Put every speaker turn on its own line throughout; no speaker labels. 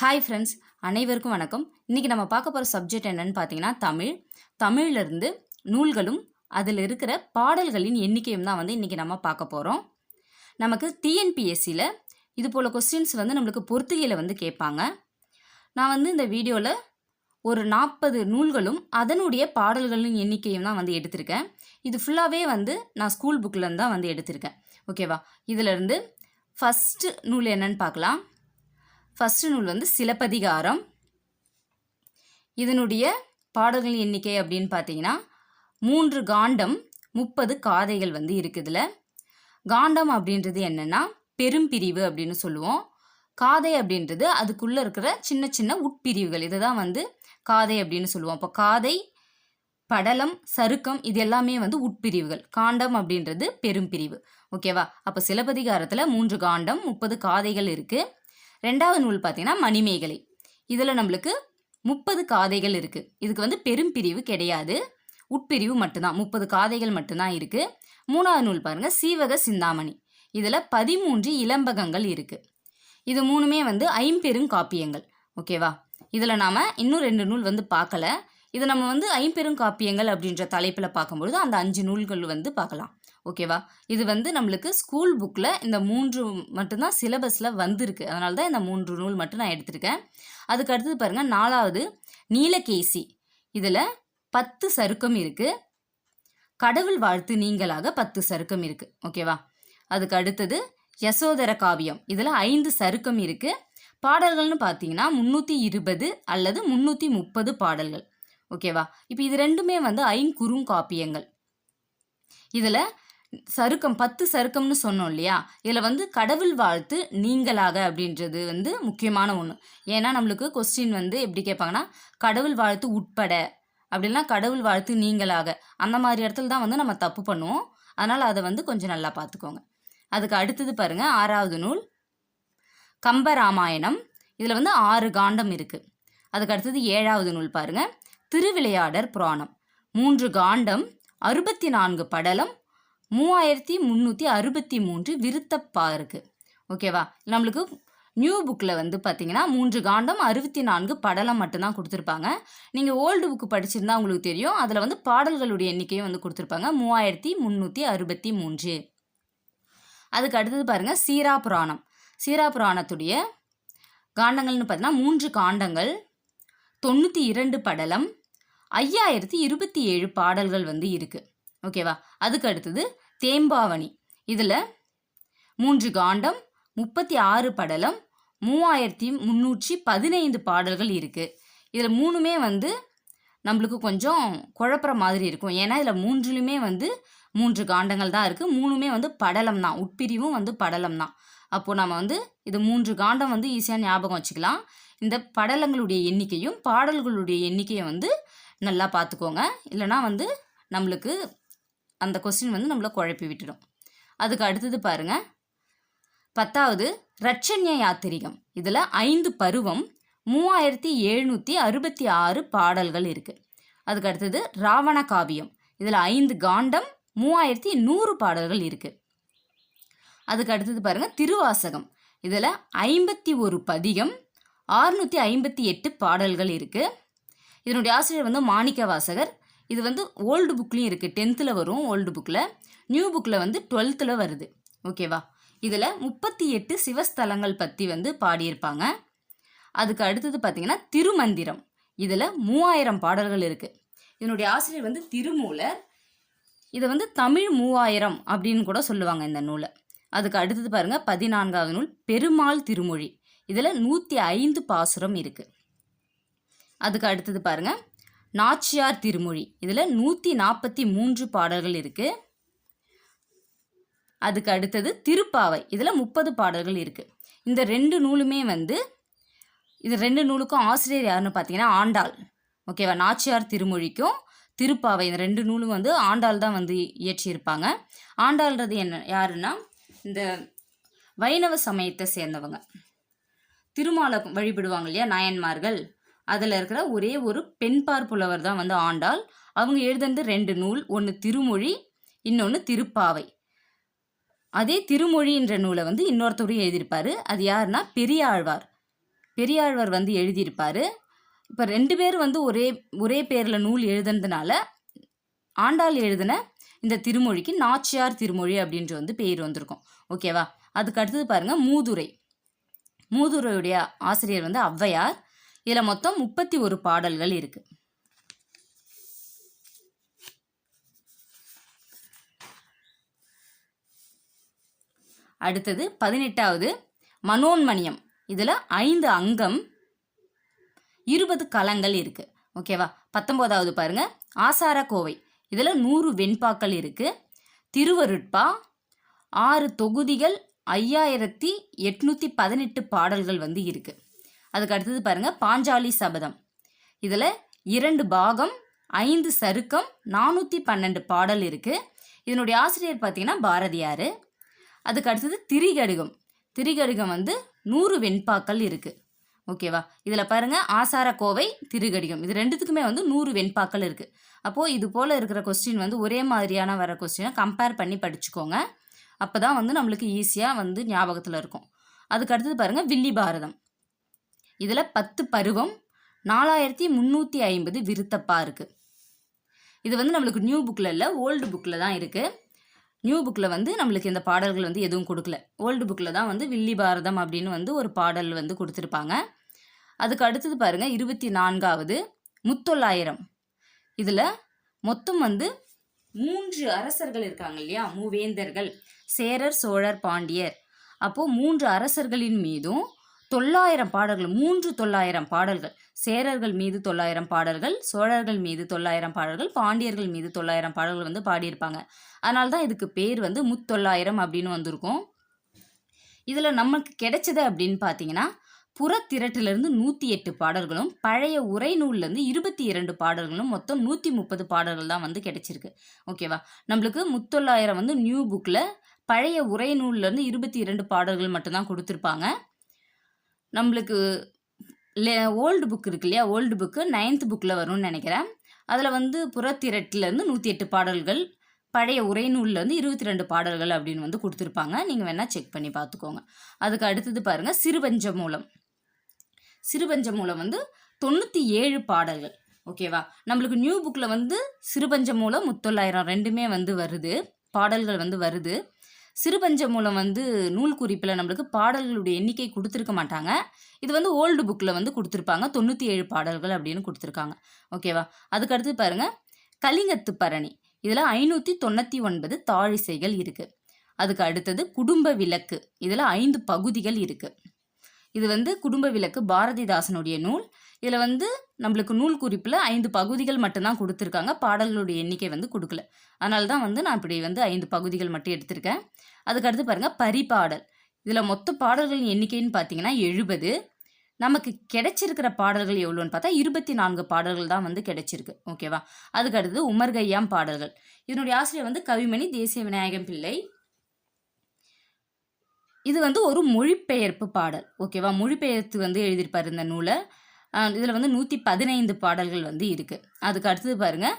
Hi friends அனைவருக்கும் வணக்கம். இன்றைக்கி நம்ம பார்க்க போகிற சப்ஜெக்ட் என்னன்னு பார்த்தீங்கன்னா தமிழ். தமிழிலிருந்து நூல்களும் அதில் இருக்கிற பாடல்களின் எண்ணிக்கையும் தான் வந்து இன்றைக்கி நம்ம பார்க்க போகிறோம் நமக்கு டிஎன்பிஎஸ்சியில் இது போல் கொஸ்டின்ஸ் வந்து நம்மளுக்கு பொறுத்துகையில் வந்து கேட்பாங்க. நான் வந்து இந்த வீடியோவில் ஒரு நாற்பது நூல்களும் அதனுடைய பாடல்களின் எண்ணிக்கையும் தான் வந்து எடுத்திருக்கேன். இது ஃபுல்லாகவே வந்து நான் ஸ்கூல் புக்கில் தான் வந்து எடுத்திருக்கேன். ஓகேவா இதிலிருந்து ஃபஸ்ட்டு நூல் என்னன்னு பார்க்கலாம். ஃபஸ்ட்டு நூல் வந்து சிலப்பதிகாரம். இதனுடைய பாடல்கள் எண்ணிக்கை அப்படின்னு பார்த்தீங்கன்னா மூன்று காண்டம் முப்பது காதைகள் வந்து இருக்குதுல. காண்டம் அப்படின்றது என்னென்னா பெரும்பிரிவு அப்படின்னு சொல்லுவோம். காதை அப்படின்றது அதுக்குள்ளே இருக்கிற சின்ன சின்ன உட்பிரிவுகள். இதை தான் வந்து காதை அப்படின்னு சொல்லுவோம். அப்போ காதை படலம் சருக்கம் இது எல்லாமே வந்து உட்பிரிவுகள். காண்டம் அப்படின்றது பெரும்பிரிவு ஓகேவா? அப்போ சிலப்பதிகாரத்தில் மூன்று காண்டம் முப்பது காதைகள் இருக்குது ரெண்டாவது நூல் பார்த்தீங்கன்னா மணிமேகலை. இதில் நம்மளுக்கு முப்பது காதைகள் இருக்குது இதுக்கு வந்து பெரும் பிரிவு கிடையாது. உட்பிரிவு மட்டும்தான். முப்பது காதைகள் மட்டும்தான் இருக்குது மூணாவது நூல் பாருங்கள் சீவக சிந்தாமணி. இதில் பதிமூன்று இளம்பகங்கள் இருக்குது இது மூணுமே வந்து ஐம்பெரும் காப்பியங்கள். ஓகேவா? இதில் நாம் இன்னும் ரெண்டு நூல் வந்து பார்க்கல. இது நம்ம வந்து ஐம்பெரும் காப்பியங்கள் அப்படின்ற தலைப்பில் பார்க்கும்பொழுது அந்த அஞ்சு நூல்கள் வந்து பார்க்கலாம். ஓகேவா இது வந்து நம்மளுக்கு ஸ்கூல் புக்கில் இந்த மூன்று மட்டும்தான் சிலபஸில் வந்திருக்கு. அதனால தான் இந்த மூன்று நூல் மட்டும் நான் எடுத்திருக்கேன். அதுக்கு அடுத்தது பாருங்கள் நாலாவது நீலகேசி. இதில் பத்து சருக்கம் இருக்குது கடவுள் வாழ்த்து நீங்களாக பத்து சருக்கம் இருக்குது ஓகேவா அதுக்கு அடுத்தது யசோதர காவியம். இதில் ஐந்து சருக்கம் இருக்குது பாடல்கள்னு பார்த்தீங்கன்னா முந்நூற்றி இருபது அல்லது முந்நூற்றி முப்பது பாடல்கள். ஓகேவா இப்போ இது ரெண்டுமே வந்து ஐங்குறுங்காப்பியங்கள் இதில் சருக்கம் பத்து சருக்கம்னு சொன்னோம் இல்லையா? இதில் வந்து கடவுள் வாழ்த்து நீங்களாக அப்படின்றது வந்து முக்கியமான ஒன்று ஏன்னா நம்மளுக்கு கொஸ்டின் வந்து எப்படி கேட்பாங்கன்னா கடவுள் வாழ்த்து உட்பட அப்படின்னா கடவுள் வாழ்த்து நீங்களாக. அந்த மாதிரி இடத்துல தான் வந்து நம்ம தப்பு பண்ணுவோம். அதனால் அதை வந்து கொஞ்சம் நல்லா பார்த்துக்கோங்க. அதுக்கு அடுத்தது பாருங்கள் ஆறாவது நூல் கம்பராமாயணம். இதில் வந்து ஆறு காண்டம் இருக்குது அதுக்கு அடுத்தது ஏழாவது நூல் பாருங்கள் திருவிளையாடர் புராணம். மூன்று காண்டம் அறுபத்தி நான்கு படலம் மூவாயிரத்தி முந்நூற்றி அறுபத்தி மூன்று விருத்தப்பா இருக்குது ஓகேவா நம்மளுக்கு நியூ புக்கில் வந்து பார்த்தீங்கன்னா மூன்று காண்டம் அறுபத்தி நான்கு படலம் மட்டும்தான் கொடுத்துருப்பாங்க. நீங்கள் ஓல்டு புக்கு படிச்சிருந்தா உங்களுக்கு தெரியும். அதில் வந்து பாடல்களுடைய எண்ணிக்கையும் வந்து கொடுத்துருப்பாங்க. மூவாயிரத்தி முந்நூற்றி அறுபத்தி மூன்று. அதுக்கு அடுத்தது பாருங்கள் சீரா புராணம். சீரா புராணத்துடைய காண்டங்கள்னு பார்த்தீங்கன்னா மூன்று காண்டங்கள் தொண்ணூற்றி இரண்டு படலம் ஐயாயிரத்தி இருபத்தி ஏழு பாடல்கள் வந்து இருக்குது ஓகேவா அதுக்கு அடுத்தது தேம்பாவணி. இதில் மூன்று காண்டம் முப்பத்தி ஆறு படலம் மூவாயிரத்தி முந்நூற்றி பதினைந்து பாடல்கள் இருக்குது இதில் மூணுமே வந்து நம்மளுக்கு கொஞ்சம் குழப்புற மாதிரி இருக்கும். ஏன்னா இதில் மூன்றுலையுமே வந்து மூன்று காண்டங்கள் தான் இருக்குது மூணுமே வந்து படலம் தான். உட்பிரிவும் வந்து படலம் தான். அப்போது நம்ம வந்து இது மூன்று காண்டம் வந்து ஈஸியாக ஞாபகம் வச்சுக்கலாம். இந்த படலங்களுடைய எண்ணிக்கையும் பாடல்களுடைய எண்ணிக்கையை வந்து நல்லா பார்த்துக்கோங்க. இல்லைனா வந்து நம்மளுக்கு அந்த கொஸ்டின் வந்து நம்மளை குழப்பி விட்டுடும். அதுக்கு அடுத்தது பாருங்கள் பத்தாவது ரட்சண்ய யாத்திரிகம். இதில் ஐந்து பருவம் மூவாயிரத்தி எழுநூற்றி அறுபத்தி ஆறு பாடல்கள் இருக்குது அதுக்கு அடுத்தது ராவண காவியம். இதில் ஐந்து காண்டம் மூவாயிரத்தி நூறு பாடல்கள் இருக்குது அதுக்கு அடுத்தது பாருங்கள் திருவாசகம். இதில் ஐம்பத்தி ஒரு பதிகம் ஆறுநூற்றி ஐம்பத்தி எட்டு பாடல்கள் இருக்குது இதனுடைய ஆசிரியர் வந்து மாணிக்க வாசகர் இது வந்து ஓல்டு புக்லேயும் இருக்குது டென்த்தில் வரும் ஓல்டு புக்கில் நியூ புக்கில் வந்து டுவெல்த்தில் வருது. ஓகேவா இதில் முப்பத்தி எட்டு சிவஸ்தலங்கள் பற்றி வந்து பாடியிருப்பாங்க. அதுக்கு அடுத்தது பார்த்திங்கன்னா திருமந்திரம். இதில் மூவாயிரம் பாடல்கள் இருக்குது இதனுடைய ஆசிரியர் வந்து திருமூலர். இதை வந்து தமிழ் மூவாயிரம் அப்படின்னு கூட சொல்லுவாங்க இந்த நூலை. அதுக்கு அடுத்தது பாருங்கள் பதினான்காவது நூல் பெருமாள் திருமொழி இதில் நூற்றி ஐந்து பாசுரம் இருக்குது அதுக்கு அடுத்தது பாருங்கள் நாச்சியார் திருமொழி. இதில் நூற்றி நாற்பத்தி மூன்று பாடல்கள் இருக்குது அதுக்கு அடுத்தது திருப்பாவை. இதில் முப்பது பாடல்கள் இருக்குது இந்த ரெண்டு நூலுமே வந்து இது ரெண்டு நூலுக்கும் ஆசிரியர் யாருன்னு பார்த்தீங்கன்னா ஆண்டாள். ஓகேவா? நாச்சியார் திருமொழிக்கும் திருப்பாவை. இந்த ரெண்டு நூலும் வந்து ஆண்டாள் தான் வந்து இயற்றியிருப்பாங்க. ஆண்டாள்ன்றது என்ன யாருன்னா இந்த வைணவ சமயத்தை சேர்ந்தவங்க. திருமாலை வழிபடுவாங்க இல்லையா நாயன்மார்கள்? அதில் இருக்கிற ஒரே ஒரு பெண்பார் புலவர் தான் வந்து ஆண்டாள். அவங்க எழுதுனது ரெண்டு நூல் ஒன்று திருமொழி இன்னொன்று திருப்பாவை. அதே திருமொழின்ற நூலை வந்து இன்னொருத்தரும் எழுதியிருப்பாரு. அது யாருன்னா பெரியாழ்வார். பெரியாழ்வார் வந்து எழுதியிருப்பார். இப்போ ரெண்டு பேர் வந்து ஒரே ஒரே பேரில் நூல் எழுதுனதுனால ஆண்டாள் எழுதின இந்த திருமொழிக்கு நாச்சியார் திருமொழி அப்படின்ற வந்து பேர் வந்திருக்கும். ஓகேவா? அதுக்கு அடுத்தது பாருங்கள் மூதுரை. மூதுரையுடைய ஆசிரியர் வந்து ஔவையார். இதில் மொத்தம் முப்பத்தி ஒரு பாடல்கள் இருக்குது அடுத்தது பதினெட்டாவது மனோன்மணியம். இதில் ஐந்து அங்கம் இருபது களங்கள் இருக்குது ஓகேவா பத்தொம்போதாவது பாருங்க. ஆசார கோவை. இதில் நூறு வெண்பாக்கள் இருக்குது திருவருட்பா ஆறு தொகுதிகள் ஐயாயிரத்தி எட்நூற்றி பதினெட்டு பாடல்கள் வந்து இருக்குது அதுக்கு அடுத்தது பாருங்கள் பாஞ்சாலி சபதம். இதில் இரண்டு பாகம் ஐந்து சருக்கம் நானூற்றி பன்னெண்டு பாடல் இருக்குது இதனுடைய ஆசிரியர் பார்த்திங்கன்னா பாரதியார். அதுக்கு அடுத்தது திரிகடுகம். திரிகடுகம் வந்து நூறு வெண்பாக்கள் இருக்குது ஓகேவா இதில் பாருங்கள் ஆசார கோவை திருகடிகம். இது ரெண்டுத்துக்குமே வந்து நூறு வெண்பாக்கள் இருக்குது அப்போது இது போல் இருக்கிற கொஸ்டின் வந்து ஒரே மாதிரியான வர கொஸ்டினை கம்பேர் பண்ணி படிச்சுக்கோங்க. அப்போ தான் வந்து நம்மளுக்கு ஈஸியாக வந்து ஞாபகத்தில் இருக்கும். அதுக்கு அடுத்தது பாருங்கள் வில்லி பாரதம். இதில் பத்து பருவம் நாலாயிரத்தி முந்நூற்றி ஐம்பது விருத்தப்பா இருக்குது இது வந்து நம்மளுக்கு நியூ புக்கில் இல்லை ஓல்டு புக்கில் தான் இருக்குது நியூ புக்கில் வந்து நம்மளுக்கு இந்த பாடல்கள் வந்து எதுவும் கொடுக்கல. ஓல்டு புக்கில் தான் வந்து வில்லி பாரதம் அப்படின்னு வந்து ஒரு பாடல் வந்து கொடுத்துருப்பாங்க. அதுக்கு அடுத்தது பாருங்கள் இருபத்தி நான்காவது முத்தொள்ளாயிரம். இதில் மொத்தம் வந்து மூன்று அரசர்கள் இருக்காங்க இல்லையா? மூவேந்தர்கள் சேரர் சோழர் பாண்டியர். அப்போது மூன்று அரசர்களின் மீதும் தொள்ளாயிரம் பாடல்கள் மூன்று தொள்ளாயிரம் பாடல்கள். சேரர்கள் மீது தொள்ளாயிரம் பாடல்கள் சோழர்கள் மீது தொள்ளாயிரம் பாடல்கள் பாண்டியர்கள் மீது தொள்ளாயிரம் பாடல்கள் வந்து பாடியிருப்பாங்க. அதனால தான் இதுக்கு பேர் வந்து முத்தொள்ளாயிரம் அப்படின்னு வந்திருக்கும். இதில் நமக்கு கிடைச்சது அப்படின்னு பார்த்தீங்கன்னா புறத்திரட்டிலிருந்து நூற்றி எட்டு பாடல்களும் பழைய உரை நூல்லேருந்து இருபத்தி இரண்டு பாடல்களும் மொத்தம் நூற்றி முப்பது பாடல்கள் தான் வந்து கிடைச்சிருக்கு. ஓகேவா? நம்மளுக்கு முத்தொள்ளாயிரம் வந்து நியூ புக்கில் பழைய உரை நூல்லேருந்து இருபத்தி இரண்டு பாடல்கள் மட்டும்தான் கொடுத்துருப்பாங்க. நம்மளுக்கு ஓல்டு புக் இருக்கு இல்லையா? ஓல்டு புக்கு நைன்த் புக்கில் வரும்னு நினைக்கிறேன். அதில் வந்து புறத்திரட்டிலேருந்து நூற்றி எட்டு பாடல்கள் பழைய உரைநூல்லேருந்து இருபத்தி ரெண்டு பாடல்கள் அப்படின்னு வந்து கொடுத்துருப்பாங்க. நீங்கள் வேணால் செக் பண்ணி பார்த்துக்கோங்க. அதுக்கு அடுத்தது பாருங்கள் சிறுபஞ்ச மூலம் சிறுபஞ்ச மூலம் வந்து தொண்ணூற்றி ஏழு பாடல்கள் ஓகேவா நம்மளுக்கு நியூ புக்கில் வந்து சிறுபஞ்ச மூலம் முத்தொள்ளாயிரம் ரெண்டுமே வந்து வருது. பாடல்கள் வந்து வருது. சிறுபஞ்ச மூலம் வந்து நூல் குறிப்பில் நம்மளுக்கு பாடல்களுடைய எண்ணிக்கை கொடுத்துருக்க மாட்டாங்க. இது வந்து ஓல்டு புக்கில் வந்து கொடுத்துருப்பாங்க. தொண்ணூற்றி ஏழு பாடல்கள் அப்படின்னு கொடுத்துருக்காங்க. ஓகேவா அதுக்கடுத்து பாருங்கள் கலிங்கத்து பரணி. இதில் ஐநூற்றி தொண்ணூற்றி ஒன்பது தாழிசைகள் இருக்குது அதுக்கு அடுத்தது குடும்ப விளக்கு. இதில் ஐந்து பகுதிகள் இருக்குது இது வந்து குடும்ப விளக்கு பாரதிதாசனுடைய நூல். இதில் வந்து நம்மளுக்கு நூல் குறிப்பில் ஐந்து பகுதிகள் மட்டும்தான் கொடுத்துருக்காங்க. பாடல்களுடைய எண்ணிக்கை வந்து கொடுக்கல. அதனால தான் வந்து நான் இப்படி வந்து ஐந்து பகுதிகள் மட்டும் எடுத்திருக்கேன். அதுக்கடுத்து பாருங்கள் பரிபாடல். இதில் மொத்த பாடல்களின் எண்ணிக்கைன்னு பார்த்தீங்கன்னா எழுபது. நமக்கு கிடைச்சிருக்கிற பாடல்கள் எவ்வளோன்னு பார்த்தா இருபத்தி நான்கு பாடல்கள் தான் வந்து கிடைச்சிருக்கு. ஓகேவா அதுக்கு அடுத்தது உமர்கையாம் பாடல்கள். இதனுடைய ஆசிரியர் வந்து கவிமணி தேசிய விநாயகம் பிள்ளை. இது வந்து ஒரு மொழிபெயர்ப்பு பாடல். ஓகேவா மொழிபெயர்த்து வந்து எழுதியிருப்பார் இந்த நூலை. இதில் வந்து நூற்றி பதினைந்து பாடல்கள் வந்து இருக்குது அதுக்கு அடுத்தது பாருங்கள்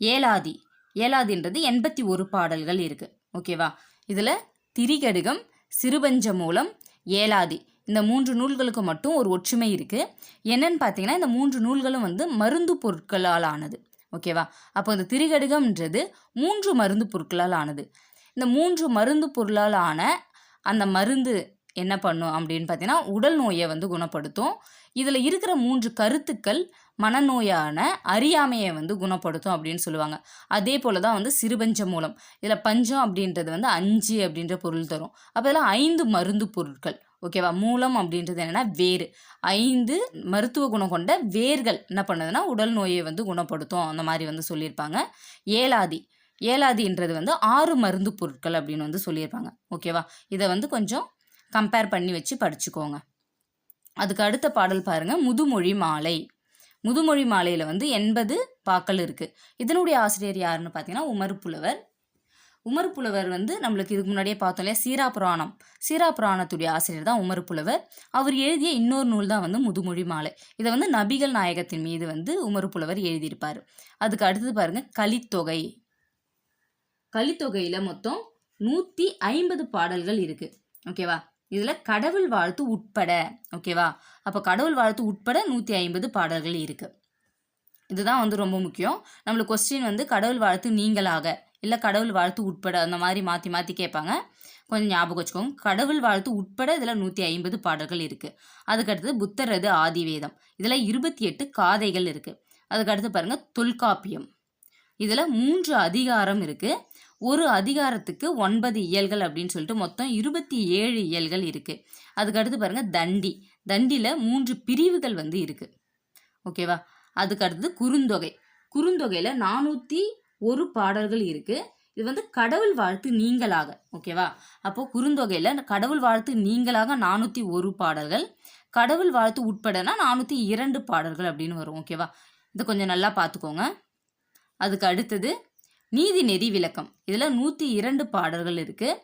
ஏலாதி. ஏலாதின்றது எண்பத்தி ஒரு பாடல்கள் இருக்குது ஓகேவா இதில் திரிகடுகம் சிறுபஞ்ச மூலம் ஏலாதி. இந்த மூன்று நூல்களுக்கு மட்டும் ஒரு ஒற்றுமை இருக்குது என்னன்னு பார்த்தீங்கன்னா இந்த மூன்று நூல்களும் வந்து மருந்து பொருட்களால் ஆனது. ஓகேவா அப்போ இந்த திரிகடுகம்ன்றது மூன்று மருந்து பொருட்களால் ஆனது. இந்த மூன்று மருந்து பொருளால் ஆன அந்த மருந்து என்ன பண்ணும் அப்படின்னு பார்த்தீங்கன்னா உடல் நோயை வந்து குணப்படுத்தும். இதில் இருக்கிற மூன்று கருத்துக்கள் மனநோயான அறியாமையை வந்து குணப்படுத்தும் அப்படின்னு சொல்லுவாங்க. அதே போல் தான் வந்து சிறுபஞ்ச மூலம். இதில் பஞ்சம் அப்படின்றது வந்து அஞ்சு அப்படின்ற பொருள் தரும். அப்போ இதில் ஐந்து மருந்து பொருட்கள் ஓகேவா மூலம் அப்படின்றது என்னென்னா வேர் ஐந்து மருத்துவ குணம் கொண்ட வேர்கள் என்ன பண்ணுதுன்னா உடல் நோயை வந்து குணப்படுத்தும். அந்த மாதிரி வந்து சொல்லியிருப்பாங்க. ஏலாதி. ஏலாதின்றது வந்து ஆறு மருந்து பொருட்கள் அப்படின்னு வந்து சொல்லியிருப்பாங்க ஓகேவா இதை வந்து கொஞ்சம் கம்பேர் பண்ணி வச்சு படிச்சுக்கோங்க. அதுக்கு அடுத்த பாடல் பாருங்கள் முதுமொழி மாலை. முதுமொழி மாலையில் வந்து எண்பது பாக்கள் இருக்குது இதனுடைய ஆசிரியர் யாருன்னு பார்த்தீங்கன்னா உமர் புலவர். உமர் புலவர் வந்து நம்மளுக்கு இதுக்கு முன்னாடியே பார்த்தோம் இல்லையா? சீரா புராணம். சீரா புராணத்துடைய ஆசிரியர் தான் உமர் புலவர். அவர் எழுதிய இன்னொரு நூல் தான் வந்து முதுமொழி மாலை. இதை வந்து நபிகள் நாயகத்தின் மீது வந்து உமர் புலவர் எழுதியிருப்பார். அதுக்கு அடுத்தது பாருங்கள் கலித்தொகை. கலித்தொகையில் மொத்தம் நூற்றி ஐம்பது பாடல்கள் இருக்குது ஓகேவா? இதில் கடவுள் வாழ்த்து உட்பட ஓகேவா அப்போ கடவுள் வாழ்த்து உட்பட நூற்றி ஐம்பது பாடல்கள் இருக்குது இதுதான் வந்து ரொம்ப முக்கியம். நம்மளுக்கு கொஸ்டின் வந்து கடவுள் வாழ்த்து நீங்களாக இல்லை கடவுள் வாழ்த்து உட்பட அந்த மாதிரி மாற்றி மாற்றி கேட்பாங்க. கொஞ்சம் ஞாபகம் வச்சுக்கோங்க. கடவுள் வாழ்த்து உட்பட இதில் நூற்றி ஐம்பது பாடல்கள் இருக்குது அதுக்கடுத்தது புத்தரது ஆதிவேதம். இதில் இருபத்தி எட்டு காதைகள் இருக்குது அதுக்கடுத்து பாருங்கள் தொல்காப்பியம். இதில் மூன்று அதிகாரம் இருக்குது ஒரு அதிகாரத்துக்கு ஒன்பது இயல்கள் அப்படின்னு சொல்லிட்டு மொத்தம் இருபத்தி ஏழு இயல்கள் இருக்குது அதுக்கடுத்து பாருங்கள் தண்டி. தண்டியில் மூன்று பிரிவுகள் வந்து இருக்குது ஓகேவா அதுக்கு அடுத்தது குறுந்தொகை. குறுந்தொகையில் நானூற்றி ஒரு பாடல்கள் இருக்குது இது வந்து கடவுள் வாழ்த்து நீங்களாக. ஓகேவா அப்போது குறுந்தொகையில் கடவுள் வாழ்த்து நீங்களாக நானூற்றி ஒரு பாடல்கள். கடவுள் வாழ்த்து உட்படனா நானூற்றி இரண்டு பாடல்கள் அப்படின்னு வரும். ஓகேவா இதை கொஞ்சம் நல்லா பார்த்துக்கோங்க. அதுக்கு அடுத்தது நீதி நெறி விளக்கம். இதில் நூற்றி இரண்டு பாடல்கள் இருக்குது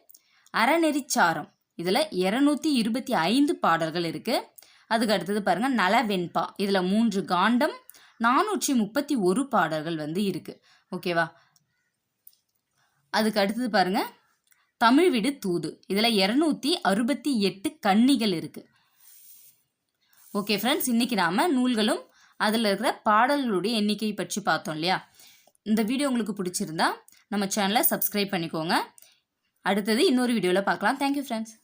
அறநெறிச்சாரம் இதில் இரநூத்தி இருபத்தி ஐந்து பாடல்கள் இருக்குது அதுக்கு அடுத்தது பாருங்கள் நலவெண்பா இதில் மூன்று காண்டம் நானூற்றி முப்பத்தி ஒரு பாடல்கள் வந்து இருக்குது ஓகேவா அதுக்கு அடுத்தது பாருங்க தமிழ் விடு தூது. இதில் இரநூத்தி அறுபத்தி எட்டு கன்னிகள் இருக்குது ஓகே ஃப்ரெண்ட்ஸ் இன்றைக்கி நாம் நூல்களும் அதில் இருக்கிற பாடல்களுடைய எண்ணிக்கை பற்றி பார்த்தோம் இல்லையா? இந்த வீடியோ உங்களுக்கு பிடிச்சிருந்தா நம்ம சேனலை சப்ஸ்கிரைப் பண்ணிக்கோங்க. அடுத்தது இன்னொரு வீடியோவில் பார்க்கலாம். Thank you friends